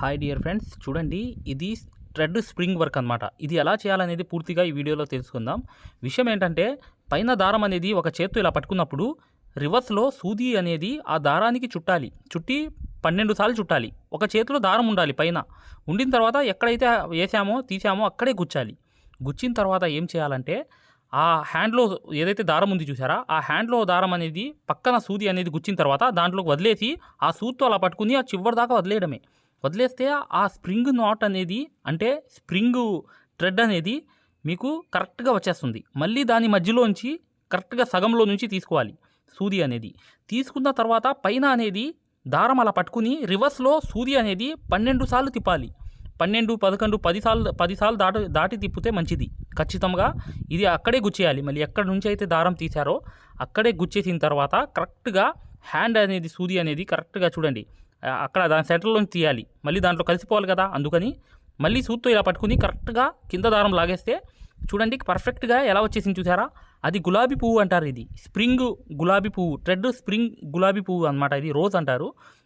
Hi dear friends చూడండి ఇది thread spring work అనమాట ఇది ఎలా చేయాలనేది పూర్తిగా ఈ వీడియోలో తెలుసుకుందాం. విషయం ఏంటంటే పైన దారం అనేది ఒక చేత్తో ఇలా పట్టుకున్నప్పుడు రివర్స్లో సూది అనేది ఆ దారానికి చుట్టాలి. చుట్టి పన్నెండు సార్లు చుట్టాలి. ఒక చేతిలో దారం ఉండాలి పైన. ఉండిన తర్వాత ఎక్కడైతే వేసామో తీసామో అక్కడే గుచ్చాలి. గుచ్చిన తర్వాత ఏం చేయాలంటే ఆ హ్యాండ్లో ఏదైతే దారం ఉంది చూసారా ఆ హ్యాండ్లో దారం అనేది పక్కన సూది అనేది గుచ్చిన తర్వాత దాంట్లోకి వదిలేసి ఆ సూదితో అలా పట్టుకుని ఆ చివరి దాకా వదిలేయడమే. వదిలేస్తే ఆ స్ప్రింగ్ నాట్ అనేది అంటే స్ప్రింగ్ థ్రెడ్ అనేది మీకు కరెక్ట్గా వచ్చేస్తుంది. మళ్ళీ దాని మధ్యలోంచి కరెక్ట్గా సగంలో నుంచి తీసుకోవాలి సూది అనేది. తీసుకున్న తర్వాత పైన అనేది దారం అలా పట్టుకుని రివర్స్లో సూది అనేది పన్నెండు సార్లు తిప్పాలి. పన్నెండు పదకొండు పది సార్లు పది సార్లు దాటి దాటి తిప్పితే మంచిది. ఖచ్చితంగా ఇది అక్కడే గుచ్చేయాలి. మళ్ళీ ఎక్కడి నుంచి అయితే దారం తీశారో అక్కడే గుచ్చేసిన తర్వాత కరెక్ట్గా హ్యాండ్ అనేది సూది అనేది కరెక్ట్గా చూడండి. అక్కడ దాని సెంటర్లోంచి తీయాలి. మళ్ళీ దాంట్లో కలిసిపోవాలి కదా. అందుకని మళ్ళీ సూత్తో ఇలా పట్టుకుని కరెక్ట్గా కింద దారం లాగేస్తే చూడండి పర్ఫెక్ట్గా ఎలా వచ్చేసింది చూసారా? అది గులాబీ పువ్వు అంటారు ఇది. స్ప్రింగ్ గులాబీ పువ్వు ట్రెడ్ స్ప్రింగ్ గులాబీ పువ్వు అనమాట ఇది. రోజ్ అంటారు.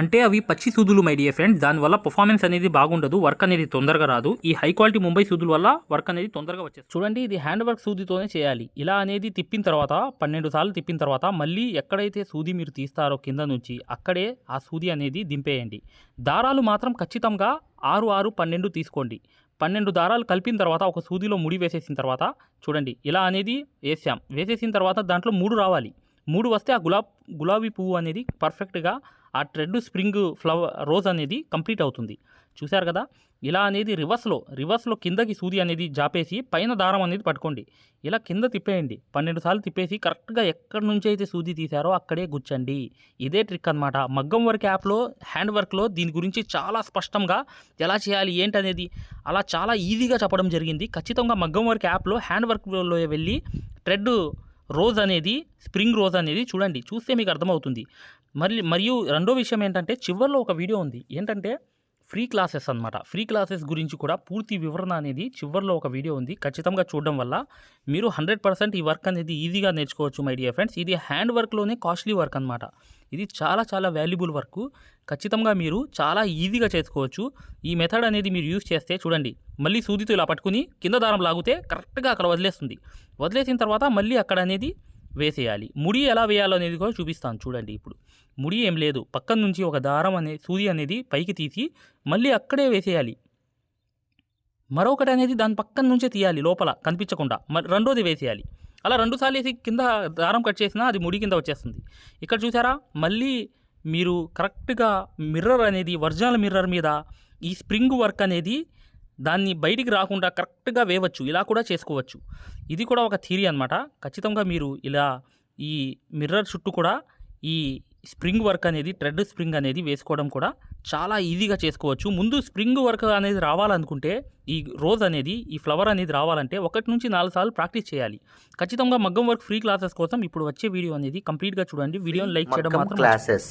అంటే అవి పచ్చి సూదులు మై డియర్ ఫ్రెండ్స్ దానివల్ల పర్ఫార్మెన్స్ అనేది బాగుండదు వర్క్ అనేది తొందరగా రాదు. ఈ హై క్వాలిటీ ముంబై సూదుల వల్ల వర్క్ అనేది తొందరగా వచ్చేస్తుంది. చూడండి ఇది హ్యాండ్ వర్క్ సూదితోనే చేయాలి. ఇలా అనేది తిప్పిన తర్వాత పన్నెండు సార్లు తిప్పిన తర్వాత మళ్ళీ ఎక్కడైతే సూది మీరు తీస్తారో కింద నుంచి అక్కడే ఆ సూది అనేది దింపేయండి. దారాలు మాత్రం ఖచ్చితంగా ఆరు ఆరు పన్నెండు తీసుకోండి. పన్నెండు దారాలు కలిపిన తర్వాత ఒక సూదిలో ముడి వేసేసిన తర్వాత చూడండి ఇలా అనేది వేసాం. వేసేసిన తర్వాత దాంట్లో మూడు రావాలి. మూడు వస్తే ఆ గులాబ్ గులాబీ పువ్వు అనేది పర్ఫెక్ట్గా ఆ ట్రెడ్ స్ప్రింగ్ ఫ్లవర్ రోజ్ అనేది కంప్లీట్ అవుతుంది. చూశారు కదా? ఇలా అనేది రివర్స్లో రివర్స్లో కిందకి సూది అనేది జాపేసి పైన దారం అనేది పట్టుకోండి. ఇలా కింద తిప్పేయండి. పన్నెండు సార్లు తిప్పేసి కరెక్ట్గా ఎక్కడి నుంచి అయితే సూది తీశారో అక్కడే గుచ్చండి. ఇదే ట్రిక్ అనమాట మగ్గం వర్క్ యాప్లో హ్యాండ్ వర్క్లో దీని గురించి చాలా స్పష్టంగా ఎలా చేయాలి ఏంటనేది అలా చాలా ఈజీగా చెప్పడం జరిగింది. ఖచ్చితంగా మగ్గం వర్క్ యాప్లో హ్యాండ్ వర్క్లో వెళ్ళి ట్రెడ్ రోజ్ అనేది స్ప్రింగ్ రోజ్ అనేది చూడండి. చూస్తే మీకు అర్థమవుతుంది. మళ్ళీ మరియు రెండో విషయం ఏంటంటే చివరిలో ఒక వీడియో ఉంది. ఏంటంటే ఫ్రీ క్లాసెస్ అన్నమాట. ఫ్రీ క్లాసెస్ గురించి కూడా పూర్తి వివరణ అనేది చివరిలో ఒక వీడియో ఉంది. ఖచ్చితంగా చూడడం వల్ల మీరు హండ్రెడ్ పర్సెంట్ ఈ వర్క్ అనేది ఈజీగా నేర్చుకోవచ్చు మై డియర్ ఫ్రెండ్స్. ఇది హ్యాండ్ వర్క్లోనే కాస్ట్లీ వర్క్ అనమాట ఇది చాలా చాలా వాల్యుబుల్ వర్క్. ఖచ్చితంగా మీరు చాలా ఈజీగా చేసుకోవచ్చు. ఈ మెథడ్ అనేది మీరు యూస్ చేస్తే చూడండి. మళ్ళీ సూదితో ఇలా పట్టుకుని కింద దారం లాగితే కరెక్ట్గా అక్కడ వదిలేస్తుంది. వదిలేసిన తర్వాత మళ్ళీ అక్కడ అనేది వేసేయాలి. ముడి ఎలా వేయాలో అనేది కూడా చూపిస్తాను చూడండి ఇప్పుడు. ముడి ఏం లేదు. పక్కన నుంచి ఒక దారం అనే సూది అనేది పైకి తీసి మళ్ళీ అక్కడే వేసేయాలి. మరొకటి అనేది దాని పక్కన నుంచే తీయాలి లోపల కనిపించకుండా. మరి రెండోది వేసేయాలి. అలా రెండుసార్లు వేసి కింద దారం కట్ చేసినా అది ముడి కింద వచ్చేస్తుంది. ఇక్కడ చూసారా? మళ్ళీ మీరు కరెక్ట్గా మిర్రర్ అనేది ఒరిజినల్ మిర్రర్ మీద ఈ స్ప్రింగ్ వర్క్ అనేది దాన్ని బయటికి రాకుండా కరెక్ట్గా వేయవచ్చు. ఇలా కూడా చేసుకోవచ్చు. ఇది కూడా ఒక థియరీ అనమాట ఖచ్చితంగా మీరు ఇలా ఈ మిర్రర్ చుట్టూ కూడా ఈ స్ప్రింగ్ వర్క్ అనేది ట్రెడ్ స్ప్రింగ్ అనేది వేసుకోవడం కూడా చాలా ఈజీగా చేసుకోవచ్చు. ముందు స్ప్రింగ్ వర్క్ అనేది రావాలనుకుంటే ఈ రోజ్ అనేది ఈ ఫ్లవర్ అనేది రావాలంటే ఒకటి నుంచి నాలుగు సార్లు ప్రాక్టీస్ చేయాలి. ఖచ్చితంగా మగ్గం వర్క్ ఫ్రీ క్లాసెస్ కోసం ఇప్పుడు వచ్చే వీడియో అనేది కంప్లీట్గా చూడండి. వీడియోని లైక్ చేయడం మాత్రం క్లాసెస్.